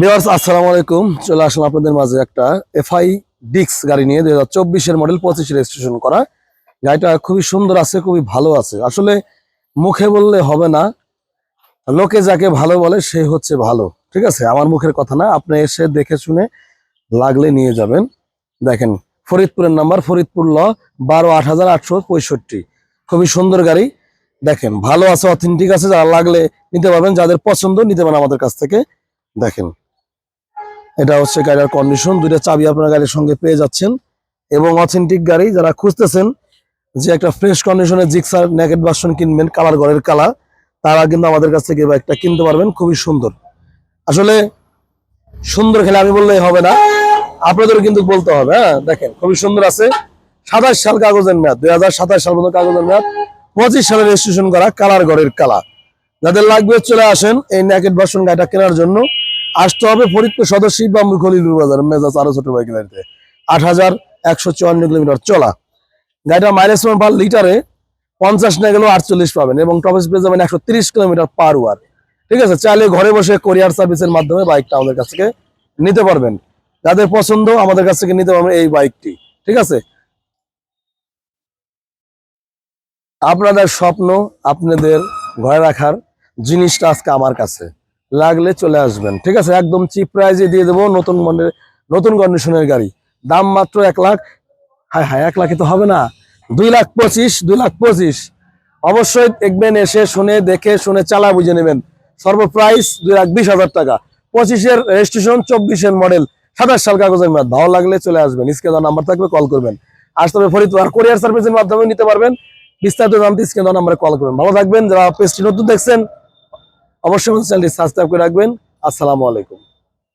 বিয়ার্স আসসালামু আলাইকুম। চলে আসলাম আপনাদের মাঝে একটা এফআই ডিক্স গাড়ি নিয়ে, দুই হাজার মডেল পঁচিশ রেজিস্ট্রেশন করা। গাড়িটা খুবই সুন্দর আছে, খুবই ভালো আছে। আসলে মুখে বললে হবে না, লোকে যাকে ভালো বলে সে হচ্ছে ভালো, ঠিক আছে? আমার মুখের কথা না, আপনি এসে দেখে শুনে লাগলে নিয়ে যাবেন। দেখেন, ফরিদপুরের নাম্বার ফরিদপুর ল বারো আট হাজার আটশো পঁয়ষট্টি। খুবই সুন্দর গাড়ি। দেখেন, ভালো আছে অথেন্টিক আছে, যারা লাগলে নিতে পারবেন, যাদের পছন্দ নিতে পারেন আমাদের কাছ থেকে। দেখেন। এটা হচ্ছে গাড়ির কন্ডিশন দুইটা চাবি আপনার গাড়ির সঙ্গে পেয়ে যাচ্ছেন। এবং অথেন্টিক গাড়ি যারা খুঁজতেছেন যে একটা ফ্রেশ কন্ডিশনের জিক্সার নেকেট ভার্সন কিনবেন, কালার ঘরের কালার, তারা কিন্তু আমাদের কাছ থেকে বাইকটা কিনতে পারবেন, খুবই সুন্দর। আসলে সুন্দর খেলে আমি বললেই হবে না, আপনাদেরও কিন্তু বলতে হবে হ্যাঁ? দেখেন, খুবই সুন্দর আছে। সাতাশ সাল কাগজের মেয়াদ দুই হাজার সাতাশ সাল পর্যন্ত কাগজের মেয়াদ, পঁচিশ সালে রেজিস্ট্রেশন করা, কালার ঘরের কালা যাদের লাগবে চলে আসেন এই নেকেট ভার্সন গাড়িটা কেনার জন্য। আসতে হবে ফরিদপুর সদস্য বাম্বু খলিলুর বাজার মেজাজ আরও ছোট বাইক গাড়িতে। আট হাজার একশো চুয়ান্ন কিলোমিটার চলা। গাড়িটা মাইলেজ পার লিটারে পঞ্চাশ না গেলেও আটচল্লিশ পাবেন এবং টপ স্পিড যাবেন একশো তিরিশ কিলোমিটার পার ওয়ার ঠিক আছে, চাইলে ঘরে বসে কোরিয়ার সার্ভিসের মাধ্যমে বাইকটা আমাদের কাছ থেকে নিতে পারবেন। যাদের পছন্দ, আমাদের কাছ থেকে নিতে পারবেন এই বাইকটি ঠিক আছে? আপনাদের স্বপ্ন, আপনাদের ঘরে রাখার জিনিসটা আজকে আমার কাছে। লাগলে চলে আসবেন। ঠিক আছে? একদম চিপ প্রাইজে দিয়ে দেবো নতুন মডেল নতুন কন্ডিশনের গাড়ি। দাম মাত্র এক লাখ। হ্যাঁ হ্যাঁ এক লাখে তো হবে না। দুই লাখ পঁচিশ, দুই লাখ পঁচিশ। অবশ্যই দেখবেন, এসে শুনে, দেখে শুনে চালা বুঝে নেবেন। সর্বপ্রাইস দুই লাখ বিশ হাজার টাকা। পঁচিশের রেজিস্ট্রেশন চব্বিশের মডেল সাতাশ সাল কাগজের মেয়াদ ভালো লাগলে চলে আসবেন। স্ক্রিন নাম্বার থাকবে কল করবেন। আসতে হবে ফরিদ আর কোরিয়ার সার্ভিসের মাধ্যমে নিতে পারবেন। বিস্তারিত জানতে স্ক্রিন নাম্বারে কল করবেন। ভালো থাকবেন। যারা পেজটি নতুন দেখছেন অবশ্যই চ্যানেলটি সাবস্ক্রাইব করে রাখবেন। আসসালামু আলাইকুম।